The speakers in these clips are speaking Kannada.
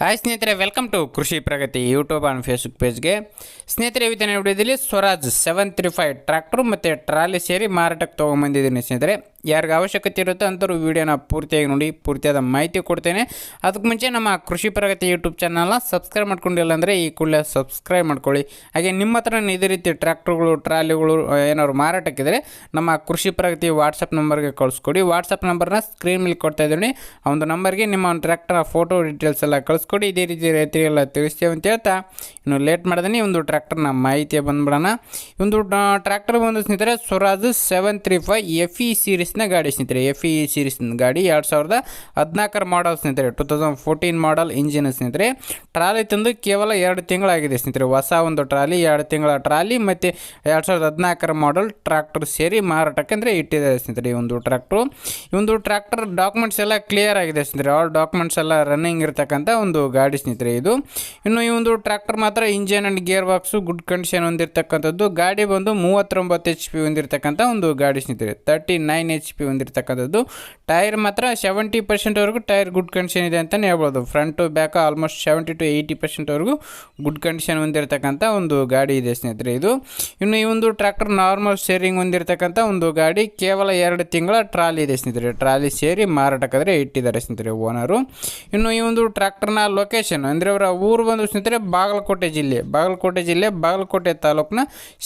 ಹಾಯ್ ಸ್ನೇಹಿತರೆ welcome to Krishi Pragati YouTube and Facebook ಪೇಜ್ಗೆ ಸ್ನೇಹಿತರೆ, ಇವತ್ತಿನ ವಿಡಿಯೋದಲ್ಲಿ Swaraj seven three five tractor ಮತ್ತು ಟ್ರಾಲಿ ಸೇರಿ ಮಾರಾಟಕ್ಕೆ ತೊಗೊಂಬಂದಿದ್ದೀನಿ ಸ್ನೇಹಿತರೆ. ಯಾರಿಗೆ ಅವಶ್ಯಕತೆ ಇರುತ್ತೋ ಅಂಥವ್ರು ವೀಡಿಯೋನ ಪೂರ್ತಿಯಾಗಿ ನೋಡಿ, ಪೂರ್ತಿಯಾದ ಮಾಹಿತಿ ಕೊಡ್ತೇನೆ. ಅದಕ್ಕೆ ಮುಂಚೆ ನಮ್ಮ ಕೃಷಿ ಪ್ರಗತಿ ಯೂಟ್ಯೂಬ್ ಚಾನಲ್ನ ಸಬ್ಸ್ಕ್ರೈಬ್ ಮಾಡ್ಕೊಂಡಿಲ್ಲ ಅಂದರೆ ಈ ಕೂಡಲೇ ಸಬ್ಸ್ಕ್ರೈಬ್ ಮಾಡ್ಕೊಳ್ಳಿ. ಹಾಗೆ ನಿಮ್ಮ ಹತ್ರ ಇದೇ ರೀತಿ ಟ್ರ್ಯಾಕ್ಟ್ರುಗಳು, ಟ್ರಾಲಿಗಳು ಏನಾದ್ರು ಮಾರಾಟಕ್ಕಿದ್ರೆ ನಮ್ಮ ಕೃಷಿ ಪ್ರಗತಿ ವಾಟ್ಸಪ್ ನಂಬರ್ಗೆ ಕಳಿಸ್ಕೊಡಿ. ವಾಟ್ಸಪ್ ನಂಬರ್ನ ಸ್ಕ್ರೀನ್ ಮೇಲೆ ಕೊಡ್ತಾ ಇದ್ದೀನಿ. ಆ ಒಂದು ನಂಬರ್ಗೆ ನಿಮ್ಮ ಒಂದು ಟ್ರ್ಯಾಕ್ಟರ್ನ ಫೋಟೋ ಡೀಟೇಲ್ಸ್ ಎಲ್ಲ ಕಳಿಸ್ಕೊಡಿ. ಇದೇ ರೀತಿ ರೈತರಿಗೆಲ್ಲ ತಿಳಿಸ್ತೇವೆ ಅಂತ ಹೇಳ್ತಾ ಇನ್ನು ಲೇಟ್ ಮಾಡಿದೀನಿ ಒಂದು ಟ್ರ್ಯಾಕ್ಟರ್ನ ಮಾಹಿತಿ ಬಂದ್ಬಿಡೋಣ. ಒಂದು ಟ್ರ್ಯಾಕ್ಟರ್ ಬಂದು ಸ್ನೇಹಿತರೆ, Swaraj seven three five F E ಸೀರೀಸ್ನ ಗಾಡಿ ಸ್ನೇಹಿತರೆ ಎಫ್ ಇ ಸೀರೀಸ್ನ ಗಾಡಿ ಎರಡು ಸಾವಿರದ ಹದಿನಾಲ್ಕರ ಮಾಡಲ್ ಸ್ನೇಹಿತರೆ two thousand fourteen model engine ಸ್ನೇಹಿತರೆ. ಟ್ರಾಲಿ ತಂದು ಕೇವಲ ಎರಡು ತಿಂಗಳಾಗಿದೆ ಸ್ನೇಹಿತರೆ. ಹೊಸ ಒಂದು ಟ್ರಾಲಿ ಎರಡು ತಿಂಗಳ ಟ್ರಾಲಿ ಮತ್ತು ಎರಡು ಸಾವಿರದ ಹದಿನಾಲ್ಕರ ಮಾಡಲ್ ಟ್ರ್ಯಾಕ್ಟರ್ ಸೇರಿ ಮಾರಾಟಕ್ಕೆ ಅಂದರೆ ಇಟ್ಟಿದ್ದಾರೆ ಸ್ನೇಹಿತರೆ ಈ ಒಂದು ಟ್ರ್ಯಾಕ್ಟ್ರು ಈ ಒಂದು ಟ್ರ್ಯಾಕ್ಟರ್ ಡಾಕ್ಯುಮೆಂಟ್ಸ್ ಎಲ್ಲ ಕ್ಲಿಯರ್ ಆಗಿದೆ ಸ್ನೇಹಿತರೆ. ಆಲ್ ಡಾಕ್ಯುಮೆಂಟ್ಸ್ ಎಲ್ಲ ರನ್ನಿಂಗ್ ಇರ್ತಕ್ಕಂಥ ಒಂದು ಗಾಡಿ ಸ್ನೇಹಿತರೆ ಇದು. ಇನ್ನು ಈ ಒಂದು ಟ್ರ್ಯಾಕ್ಟರ್ ಮಾತ್ರ engine and gear box good condition ಹೊಂದಿರತಕ್ಕಂಥದ್ದು. ಗಾಡಿ ಬಂದು ಮೂವತ್ತೊಂಬತ್ತು ಎಚ್ ಪಿ ಹೊಂದಿರತಕ್ಕಂಥ ಒಂದು ಗಾಡಿ ಸ್ನೇಹಿತರೆ. ತರ್ಟಿ ನೈನ್ ಎಚ್ ಪಿ ಹೊಂದಿರತಕ್ಕಂಥದ್ದು. ಟೈರ್ ಮಾತ್ರ ಸೆವೆಂಟಿ ಪರ್ಸೆಂಟ್ವರೆಗೂ ಟೈರ್ ಗುಡ್ ಕಂಡೀಷನ್ ಇದೆ ಅಂತಲೇ ಹೇಳ್ಬೋದು. Front back almost seventy to eighty ಪರ್ಸೆಂಟ್ವರೆಗೂ good condition ಹೊಂದಿರತಕ್ಕಂಥ ಒಂದು ಗಾಡಿ ಇದೆ ಸ್ನೇಹಿತರೆ ಇದು. ಇನ್ನು ಈ ಒಂದು ಟ್ರ್ಯಾಕ್ಟರ್ ನಾರ್ಮಲ್ ಶೇರಿಂಗ್ ಹೊಂದಿರತಕ್ಕಂಥ ಒಂದು ಗಾಡಿ ಕೇವಲ ಎರಡು ತಿಂಗಳ ಟ್ರಾಲಿ ಇದೆ ಸ್ನೇಹಿತರೆ. ಟ್ರಾಲಿ ಸೇರಿ ಮಾರಾಟಕ್ಕಾದರೆ ಇಟ್ಟಿದ್ದಾರೆ ಸ್ನೇಹಿತರೆ ಓನರು. ಇನ್ನು ಈ ಒಂದು ಟ್ರ್ಯಾಕ್ಟರ್ನ ಲೊಕೇಶನ್ ಅಂದರೆ ಅವರ ಊರು ಬಂದು ಸ್ನೇಹಿತರೆ ಬಾಗಲಕೋಟೆ ಜಿಲ್ಲೆ. ಬಾಗಲಕೋಟೆ ಜಿಲ್ಲೆ, ಬಾಗಲಕೋಟೆ ತಾಲೂಕಿನ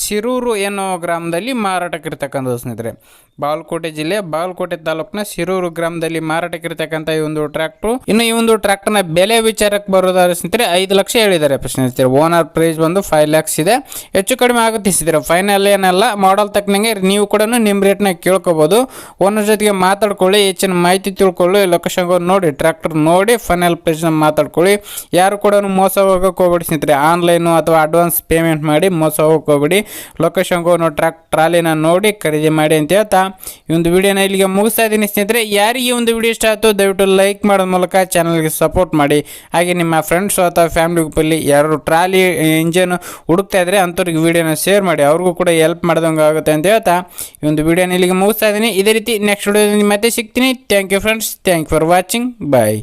ಶಿರೂರು ಎನ್ನೋ ಗ್ರಾಮದಲ್ಲಿ ಮಾರಾಟಕ್ಕಿರ್ತಕ್ಕಂಥದ್ದು ಸ್ನೇಹಿತರೆ. ಬಾಗಲಕೋಟೆ ಜಿಲ್ಲೆ ಬಾಗಲಕೋಟೆ ತಾಲೂಕಿನ ಶಿರೂರು ಗ್ರಾಮದಲ್ಲಿ ಮಾರಾಟಕ್ಕಿರ್ತಕ್ಕಂಥ ಈ ಒಂದು ಟ್ರ್ಯಾಕ್ಟ್ರು. ಇನ್ನು ಈ ಒಂದು ಟ್ರ್ಯಾಕ್ಟರ್ನ ಬೆಲೆ ವಿಚಾರಕ್ಕೆ ಬರೋದಾದ್ರೆ ಸ್ನೇಹಿತರೆ, ಐದು ಲಕ್ಷ ಹೇಳಿದ್ದಾರೆ ಸ್ನೇಹಿತರೆ. ಓನರ್ ಪ್ರೈಸ್ ಬಂದು ಫೈವ್ ಲ್ಯಾಕ್ಸ್ ಇದೆ. ಹೆಚ್ಚು ಕಡಿಮೆ ಆಗುತ್ತೆ ಫೈನಲ್ ಏನಲ್ಲ ಮಾಡಲ್ ತಕ್ಕನಂಗೆ ನೀವು ಕೂಡ ನಿಮ್ಮ ರೇಟ್ನ ಕೇಳ್ಕೊಬೋದು. ಓನರ್ ಜೊತೆಗೆ ಮಾತಾಡ್ಕೊಳ್ಳಿ, ಹೆಚ್ಚಿನ ಮಾಹಿತಿ ತಿಳ್ಕೊಳ್ಳಿ ಲೊಕೇಶನ್ ನೋಡಿ ಟ್ರ್ಯಾಕ್ಟರ್ ನೋಡಿ ಫೈನಲ್ ಪ್ರೈಸ್ನ ಮಾತಾಡ್ಕೊಳ್ಳಿ. ಯಾರು ಕೂಡ ಮೋಸ ಹೋಗೋಕೆ ಹೋಗ್ಬಿಡಿ ಸ್ನೇಹಿತರೆ. ಆನ್ಲೈನು ಅಥವಾ ಅಡ್ವಾನ್ಸ್ ಪೇಮೆಂಟ್ ಮಾಡಿ ಮೋಸ ಹೋಗಕ್ಕೆ ಹೋಗ್ಬಿಡಿ. ಲೊಕೇಶನ್ ಹೋಗಿ ಟ್ರ್ಯಾಕ್ ಟ್ರಾಲಿನ ನೋಡಿ ಖರೀದಿ ಮಾಡಿ ಅಂತ ಹೇಳ್ತಾ ಈ ಒಂದು ವಿಡಿಯೋನ ಇಲ್ಲಿಗೆ ಮುಗಿಸ್ತಾ ಇದ್ದೀನಿ. ಸ್ನೇಹಿತರೆ, ಯಾರಿಗೆ ಒಂದು ವಿಡಿಯೋ ಇಷ್ಟ ಆಯಿತು ದಯವಿಟ್ಟು ಲೈಕ್ ಮಾಡೋದ ಮೂಲಕ ಚಾನಲ್ಗೆ ಸಪೋರ್ಟ್ ಮಾಡಿ. ಹಾಗೆ ನಿಮ್ಮ ಫ್ರೆಂಡ್ಸು ಅಥವಾ ಫ್ಯಾಮಿಲಿ ಗ್ರೂಪಲ್ಲಿ ಯಾರು ಟ್ರಾಲಿ ಇಂಜನ್ ಹುಡುಕ್ತಾ ಇದ್ರೆ ಅಂಥವ್ರಿಗೆ ವಿಡಿಯೋನ ಶೇರ್ ಮಾಡಿ. ಅವ್ರಿಗೂ ಕೂಡ ಹೆಲ್ಪ್ ಮಾಡ್ದಂಗೆ ಆಗುತ್ತೆ ಅಂತ ಹೇಳ್ತಾ ಈ ಒಂದು ವಿಡಿಯೋನ ಇಲ್ಲಿಗೆ ಮುಗಿಸ್ತಾ ಇದ್ದೀನಿ. ಇದೇ ರೀತಿ ನೆಕ್ಸ್ಟ್ ವಿಡಿಯೋದಲ್ಲಿ ಮತ್ತೆ ಸಿಗ್ತೀನಿ. Thank you friends thank you for watching bye